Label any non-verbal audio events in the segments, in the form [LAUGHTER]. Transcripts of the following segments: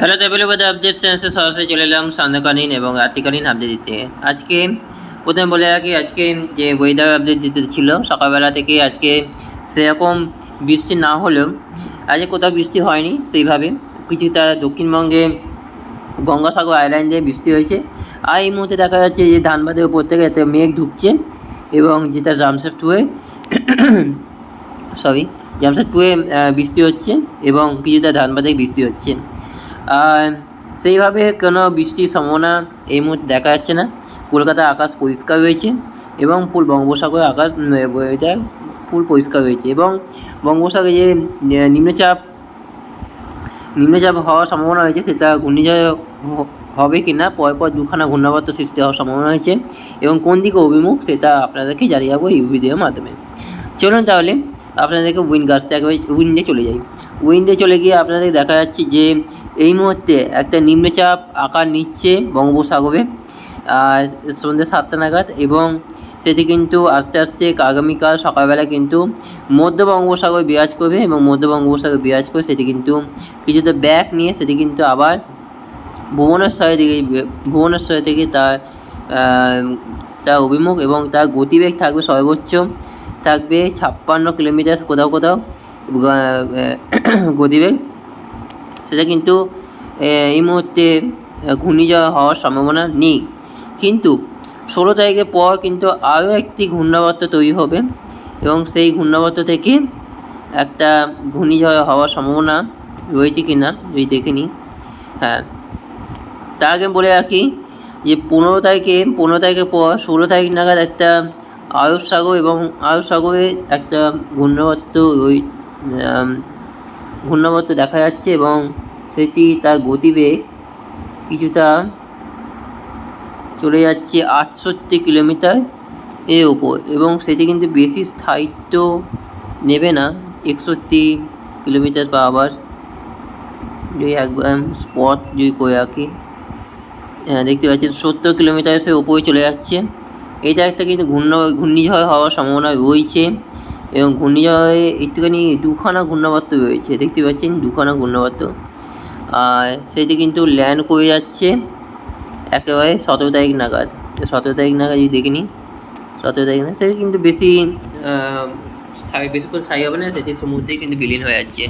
Hello টেবিলবাদ update সেন্সে সরাসরি চলে এলাম সান্ধ্যকালীন এবং রাত্রিকালীন আপডেট দিতে। আজকে প্রথমে বলে রাখি, আজকে যে ওয়েদার আপডেট দিতে ছিল, সকালবেলা থেকে আজকে সেরকম বৃষ্টি না হলেও আজকে কোথাও বৃষ্টি হয়নি সেইভাবে। কিছুটা দক্ষিণবঙ্গে গঙ্গাসাগর আইল্যান্ডে বৃষ্টি হয়েছে। আর এই মুহূর্তে দেখা যাচ্ছে যে ধানবাদের উপর থেকে এতে মেঘ ঢুকছে এবং যেটা জামশেদপুরে সরি [COUGHS] জামশেদপুরে বৃষ্টি হচ্ছে এবং কিছুটা ধানবাদে বৃষ্টি হচ্ছে। সেইভাবে কোনো বৃষ্টির সম্ভাবনা এই মুহূর্তে দেখা যাচ্ছে না? কলকাতার আকাশ পরিষ্কার রয়েছে এবং ফুল বঙ্গোপসাগরের আকাশ এটা ফুল পরিষ্কার রয়েছে এবং বঙ্গোপসাগরে যে নিম্নচাপ নিম্নচাপ হওয়ার সম্ভাবনা রয়েছে সেটা ঘূর্ণিঝড় হবে কি না? পরপর দুখানা ঘূর্ণাবর্ত সৃষ্টি হওয়ার সম্ভাবনা রয়েছে এবং কোন দিকে অভিমুখ সেটা আপনাদেরকে জানিয়ে যাব এই ভিডিওর মাধ্যমে। চলুন তাহলে আপনাদেরকে উইন্ড গাছতে একবারে উইন্ডে চলে যাই। উইন্ডে চলে গিয়ে আপনাদের দেখা যাচ্ছে যে এই মুহূর্তে একটা নিম্নচাপ আকার নিচ্ছে বঙ্গোপসাগরে, আর সন্ধ্যে সাতটা নাগাদ এবং সেটি কিন্তু আস্তে আস্তে আগামীকাল সকালবেলা কিন্তু মধ্য বঙ্গোপসাগর বিরাজ করবে এবং মধ্য বঙ্গোপসাগর বিরাজ করে সেটি কিন্তু কিছুটা ব্যাক নিয়ে সেটি কিন্তু আবার ভুবনেশ্বরের দিকে ভুবনেশ্বর থেকে তার তার অভিমুখ এবং তার গতিবেগ থাকবে সর্বোচ্চ থাকবে ছাপ্পান্ন কিলোমিটার কোথাও কোথাও গতিবেগ। সেটা কিন্তু এই মুহূর্তে ঘূর্ণিঝড় হওয়ার সম্ভাবনা নেই। কিন্তু ষোলো তারিখের পর কিন্তু আরও একটি ঘূর্ণাবর্ত তৈরি হবে এবং সেই ঘূর্ণাবর্ত থেকে একটা ঘূর্ণিঝড় হওয়ার সম্ভাবনা রয়েছে কি না যদি দেখে নিই। হ্যাঁ তার আগে বলে রাখি যে পনেরো তারিখে পনেরো তারিখের পর ষোলো তারিখ নাগাদ একটা আরব সাগর এবং আরব সাগরে একটা ঘূর্ণাবর্ত আম, ঘূর্ণাবর্ত দেখা যাচ্ছে এবং সেটি তার গতিবেগ কিছুটা চলে যাচ্ছে আটষট্টি কিলোমিটার এর ওপর এবং সেটি কিন্তু বেশি স্থায়িত্ব নেবে না। একষট্টি কিলোমিটার পার আওয়ার যদি একদম স্পট যদি করে রাখি হ্যাঁ, দেখতে পাচ্ছেন সত্তর কিলোমিটার সে ওপরে চলে যাচ্ছে। এটা একটা কিন্তু ঘূর্ণ ঘূর্ণিঝড় হওয়ার সম্ভাবনা রয়েছে। এবং ঘূর্ণিঝড়ে একটুখানি দুখানা ঘূর্ণাবর্ত রয়েছে দেখতে পাচ্ছেন? দুখানা ঘূর্ণাবর্ত। আর সেটি কিন্তু ল্যান্ড করে যাচ্ছে একেবারে সতেরো তারিখ নাগাদ। সতেরো তারিখ নাগাদ যদি দেখে নিই সতেরো তারিখ নাগাদ সেটি কিন্তু বেশি আহ, স্থায়ী হবে না সেটি সমুদ্রেই কিন্তু বিলীন হয়ে যাচ্ছে।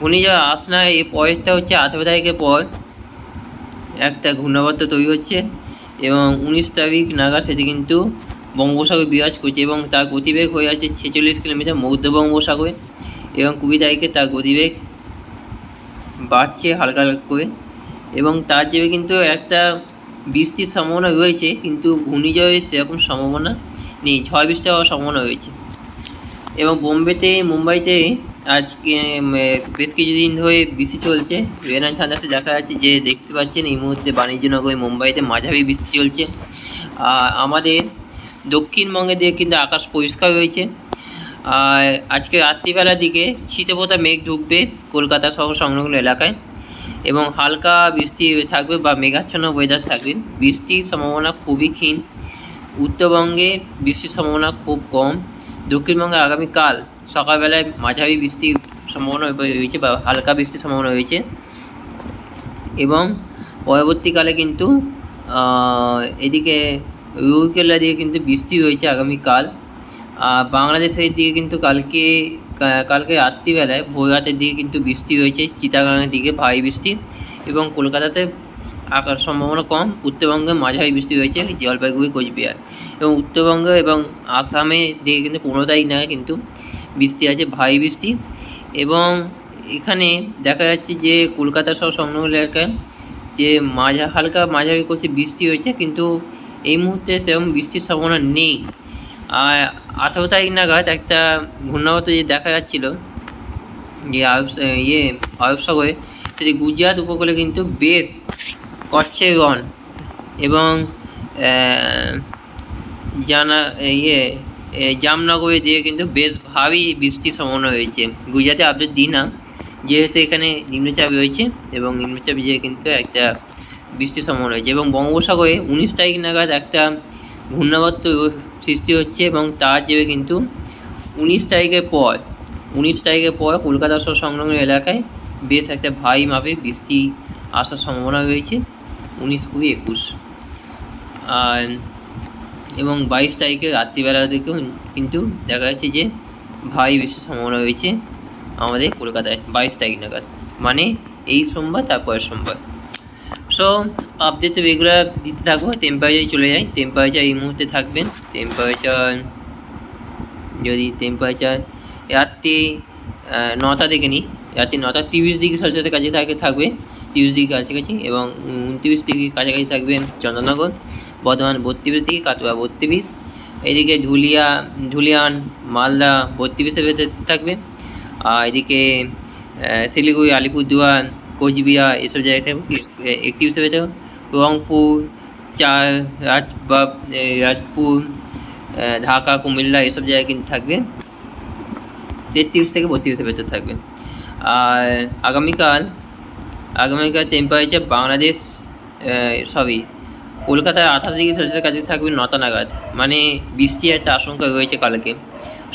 ঘূর্ণিঝড় আসনা এই পরেরটা হচ্ছে আঠেরো তারিখের পর একটা ঘূর্ণাবর্ত তৈরি হচ্ছে এবং উনিশ তারিখ নাগাদ সেটি কিন্তু বঙ্গোপসাগর বিরাজ করছে এবং তার গতিবেগ হয়ে আছে ছেচল্লিশ কিলোমিটার মধ্য বঙ্গোপসাগরে এবং কুড়ি তারিখে তার গতিবেগ বাড়ছে হালকা হালকা করে এবং তার যে কিন্তু একটা বৃষ্টির সম্ভাবনা রয়েছে কিন্তু ঘূর্ণিঝড়ের সেরকম সম্ভাবনা নেই, ঝড় বৃষ্টি হওয়ার সম্ভাবনা রয়েছে। এবং বোম্বেতে, মুম্বাইতে আজকে বেশ কিছুদিন ধরে বৃষ্টি চলছে। রেনান ঠান্ডাসে দেখা যাচ্ছে যে দেখতে পাচ্ছেন এই মুহূর্তে বাণিজ্যনগরী মুম্বাইতে মাঝারি বৃষ্টি চলছে। আমাদের দক্ষিণবঙ্গের দিকে কিন্তু আকাশ পরিষ্কার রয়েছে আর আজকে রাত্রিবেলার দিকে শীতপোতা মেঘ ঢুকবে কলকাতা সহ সংলগ্ন এলাকায় এবং হালকা বৃষ্টি থাকবে বা মেঘাচ্ছন্ন ওয়েদার থাকবে। বৃষ্টির সম্ভাবনা খুবই ক্ষীণ। উত্তরবঙ্গে বৃষ্টির সম্ভাবনা খুব কম। দক্ষিণবঙ্গে আগামীকাল সকালবেলায় মাঝারি বৃষ্টির সম্ভাবনা রয়েছে বা হালকা বৃষ্টির সম্ভাবনা রয়েছে। এবং পরবর্তীকালে কিন্তু এদিকে রুরকেলা দিকে কিন্তু বৃষ্টি রয়েছে আগামীকাল। আর বাংলাদেশের দিকে কিন্তু কালকে কালকে রাত্রিবেলায় ভোর রাতের দিকে কিন্তু বৃষ্টি রয়েছে চিটাগাংয়ের দিকে ভারী বৃষ্টি এবং কলকাতাতে আকার সম্ভাবনা কম উত্তরবঙ্গে মাঝারি বৃষ্টি রয়েছে জলপাইগুড়ি, কোচবিহার এবং উত্তরবঙ্গ এবং আসামে দিকে কিন্তু পনেরো তারিখ নাগাদ কিন্তু বৃষ্টি আছে, ভারী বৃষ্টি এবং এখানে দেখা যাচ্ছে যে কলকাতা সহ সংলগ্ন এলাকায় যে মাঝা, হালকা মাঝারি কোষে বৃষ্টি হয়েছে কিন্তু এই মুহূর্তে সেরকম বৃষ্টির সম্ভাবনা নেই। আর আঠারো তারিখ নাগাদ একটা ঘূর্ণাবর্ত যে দেখা যাচ্ছিল, যে আরব ইয়ে আরব সাগরে, সেটি গুজরাট উপকূলে কিন্তু বেশ করছে রন এবং জানা ইয়ে জামনগরে দিয়ে কিন্তু বেশ ভারী বৃষ্টির সম্ভাবনা রয়েছে। গুজরাটে আপডেট দিই না, যেহেতু এখানে নিম্নচাপ রয়েছে এবং নিম্নচাপ দিয়ে কিন্তু একটা বৃষ্টির সম্ভাবনা রয়েছে এবং বঙ্গোপসাগরে উনিশ তারিখ নাগাদ একটা ঘূর্ণাবর্ত সৃষ্টি হচ্ছে এবং তার জেরে কিন্তু উনিশ তারিখের পর, উনিশ তারিখের পর কলকাতা সহ সংলগ্ন এলাকায় বেশ একটা ভারী মাপে বৃষ্টি আসার সম্ভাবনা রয়েছে, উনিশ কুড়ি একুশ। আর এবং বাইশ তারিখে রাত্রিবেলা থেকেও কিন্তু দেখা যাচ্ছে যে ভারী বেশি সম্ভাবনা রয়েছে আমাদের কলকাতায়, বাইশ তারিখ নাগাদ। মানে এই সোমবার, তারপরের সোমবার। সো আপডেট তো রেগুলার দিতে থাকব। টেম্পারেচার চলে যায়। টেম্পারেচার এই মুহূর্তে থাকবেন। টেম্পারেচার যদি টেম্পারেচার রাত্রি নটা থেকে নিই। রাত্রি নটা তিরিশ ডিগ্রি সেলসিয়াসের কাছে থাকে থাকবে। তিরিশ ডিগ্রি কাছাকাছি এবং উনত্রিশ ডিগ্রি কাছাকাছি থাকবে চন্দননগর বর্ধমান বত্রিশ ডিগ্রি, কাটোয়া বত্রিশ। এদিকে ধুলিয়া, ধুলিয়ান, মালদা বত্রিশের ভেতরে থাকবে। আর এদিকে শিলিগুড়ি, আলিপুরদুয়ার কোচবিহার, এসব জায়গায় থাকবে একত্রিশের ভেতরে রংপুর, চার রাজবাব রাজপুর ঢাকা, কুমিল্লা এসব জায়গায় কিন্তু থাকবে। তেত্রিশ থেকে বত্রিশের ভেতর থাকবে। আর আগামীকাল আগামীকাল টেম্পারেচার বাংলাদেশ সবই কলকাতায় আঠাশ ডিগ্রি সেলসিয়াসের কাছে থাকবে নটা নাগাদ। মানে বৃষ্টির একটা আশঙ্কা রয়েছে কালকে।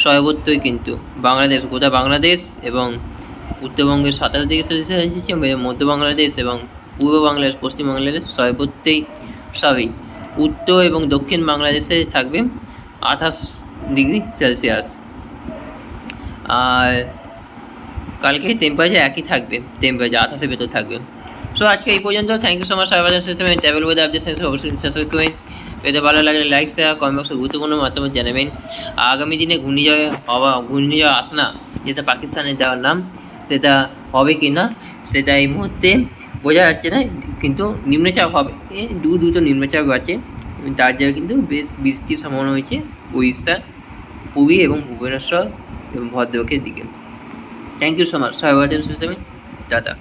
সর্বত্রই কিন্তু বাংলাদেশ, গোটা বাংলাদেশ এবং উত্তরবঙ্গের সাতাশ ডিগ্রি সেলসিয়াস এসেছে মধ্য বাংলাদেশ এবং পূর্ব বাংলাদেশ পশ্চিম বাংলাদেশ সর্বত্রই সবই। উত্তর এবং দক্ষিণ বাংলাদেশে থাকবে আঠাশ ডিগ্রি সেলসিয়াস। আর কালকে টেম্পারেচার একই থাকবে টেম্পারেচার আঠাশের ভেতর থাকবে। সো আজকে এই পর্যন্ত। Thank you so much server সিস্টেমে ট্যাবেল বোধ আপডেট সেন্সার অবশ্যই সাবস্ক্রাইব করবেন। পেতে ভালো লাগলে লাইক শেয়ার কমেন্ট বক্সে গুরুত্বপূর্ণ মাধ্যমে জানাবেন। আগামী দিনে ঘূর্ণিঝড় হওয়া, ঘূর্ণিঝড় আসনা যেটা পাকিস্তানের দেওয়ার নাম। সেটা হবে কি না, সেটা এই মুহূর্তে বোঝা যাচ্ছে না, কিন্তু নিম্নচাপ হবে। দু দুটো নিম্নচাপ আছে, তার জন্য কিন্তু বেশ বৃষ্টির সম্ভাবনা হয়েছে উড়িষ্যা, পুরী এবং ভুবনেশ্বর এবং ভদ্রকের দিকে। থ্যাংক ইউ সো মাচ সবাই সুস্থ টাটা।